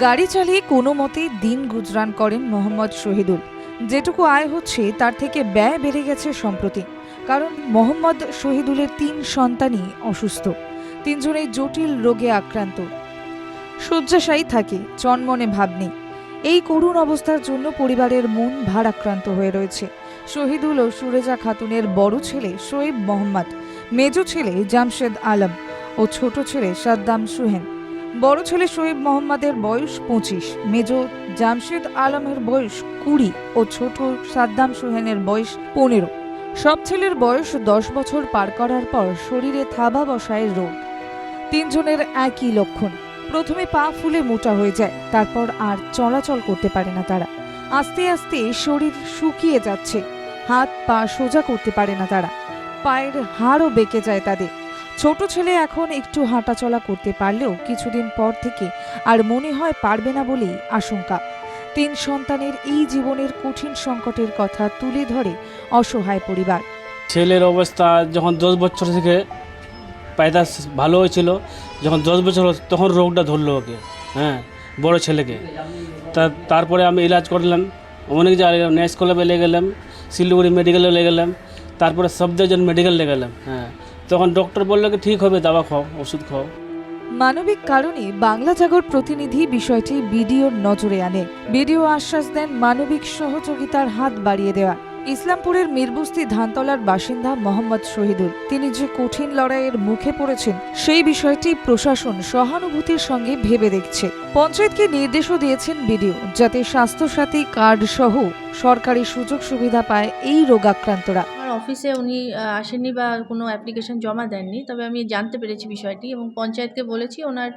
গাড়ি চালিয়ে কোনো মতে দিন গুজরান করেন মোহাম্মদ শহীদুল। যেটুকু আয় হচ্ছে, তার থেকে ব্যয় বেড়ে গেছে সম্প্রতি। কারণ মোহাম্মদ শহীদুলের তিন সন্তানই অসুস্থ। তিনজনেই জটিল রোগে আক্রান্ত। শয্যাশায়ী থাকে, চনমনে ভাব নেই। এই করুণ অবস্থার জন্য পরিবারের মন ভারাক্রান্ত হয়ে রয়েছে। শহীদুল ও সুরেজা খাতুনের বড় ছেলে শোয়েব মোহাম্মদ, মেজ ছেলে জামশেদ আলম ও ছোট ছেলে সাদ্দাম সুহেন। বড় ছেলে শোয়েব মোহাম্মদের বয়স পঁচিশ মেজ জামশেদ আলমের বয়স কুড়ি ও ছোট সাদ্দাম সুহেনের বয়স পনেরো। সব ছেলের বয়স দশ বছর পার করার পর শরীরে থাবা বসায় রোগ। তিনজনের একই লক্ষণ। প্রথমে পা ফুলে মোটা হয়ে যায়, তারপর আর চলাচল করতে পারে না তারা। আস্তে আস্তে শরীর শুকিয়ে যাচ্ছে, হাত পা সোজা করতে পারে না তারা। পায়ের হাড়ও বেঁকে যায় তাদের। ছোট ছেলে এখন একটু হাঁটাচলা করতে পারলেও কিছুদিন পর থেকে আর মনে হয় পারবে না বলেই আশঙ্কা। তিন সন্তানের এই জীবনের কঠিন সংকটের কথা তুলে ধরে অসহায় পরিবার। ছেলের অবস্থা যখন দশ বছর থেকে পায়দা ভালো হয়েছিল, যখন দশ বছর তখন রোগটা ধরলো ওকে হ্যাঁ বড় ছেলেকে। তা, তারপরে আমি ইলাজ করলাম, অনেক জায়গায় নেক্সট কলেজে লেগে গেলাম, শিলিগুড়ি মেডিকেলে লেগে গেলাম, তারপরে সবদের মেডিকেল লেগে গেলাম হ্যাঁ তখন ডক্টর বলল ঠিক হবে, দাবা খাও, ওষুধ খাও। মানবিক কারণে বাংলা জাগর প্রতিনিধি বিষয়টি বিডিওর নজরে আনে। বিডিও আশ্বাস দেন, মানবিক সহযোগিতার হাত বাড়িয়ে দেওয়া। ইসলামপুরের মিরবস্তি ধানতলার বাসিন্দা মোহাম্মদ শহীদুল। তিনি যে কঠিন লড়াইয়ের মুখে পড়েছেন, সেই বিষয়টি প্রশাসন সহানুভূতির সঙ্গে ভেবে দেখছে। পঞ্চায়েতকে নির্দেশও দিয়েছেন বিডিও, যাতে স্বাস্থ্যসাথী কার্ড সহ সরকারি সুযোগ সুবিধা পায় এই রোগাক্রান্তরা। অফিসে উনি আসেননি বা কোনো অ্যাপ্লিকেশন জমা দেননি, তবে আমি জানতে পেরেছি বিষয়টি এবং পঞ্চায়েতকে বলেছি ওনার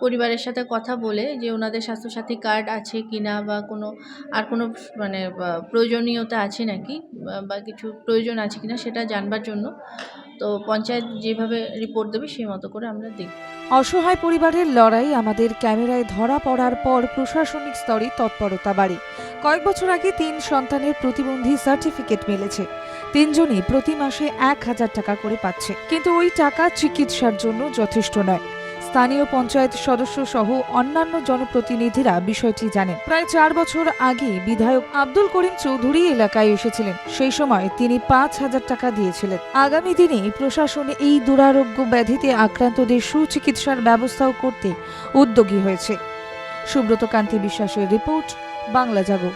পরিবারের সাথে কথা বলে যে ওনাদের স্বাস্থ্যসাথী কার্ড আছে কি না বা কোনো, আর কোনো মানে প্রয়োজনীয়তা আছে নাকি, বা- কিছু প্রয়োজন আছে কি না সেটা জানবার জন্য। তো পঞ্চায়েত যেভাবে রিপোর্ট দেবে সেই মতো করে আমরা দেখব। অসহায় পরিবারের লড়াই আমাদের ক্যামেরায় ধরা পড়ার পর প্রশাসনিক স্তরে তৎপরতা বাড়ে। কয়েক বছর আগে তিন সন্তানের প্রতিবন্ধী সার্টিফিকেট মিলেছে। তিনজনই প্রতি মাসে এক হাজার টাকা করে পাচ্ছে। কিন্তু ওই টাকা চিকিৎসার জন্য যথেষ্ট নয়। স্থানীয় পঞ্চায়েত সদস্য সহ অন্যান্য জনপ্রতিনিধিরা বিষয়টি জানেন। প্রায় চার বছর আগে বিধায়ক আব্দুল করিম চৌধুরী এলাকায় এসেছিলেন। সেই সময় তিনি পাঁচ হাজার টাকা দিয়েছিলেন। আগামী দিনে প্রশাসন এই দুরারোগ্য ব্যাধিতে আক্রান্তদের সুচিকিৎসার ব্যবস্থাও করতে উদ্যোগী হয়েছে। সুব্রত কান্তি বিশ্বাসের রিপোর্ট বাংলা জাগো।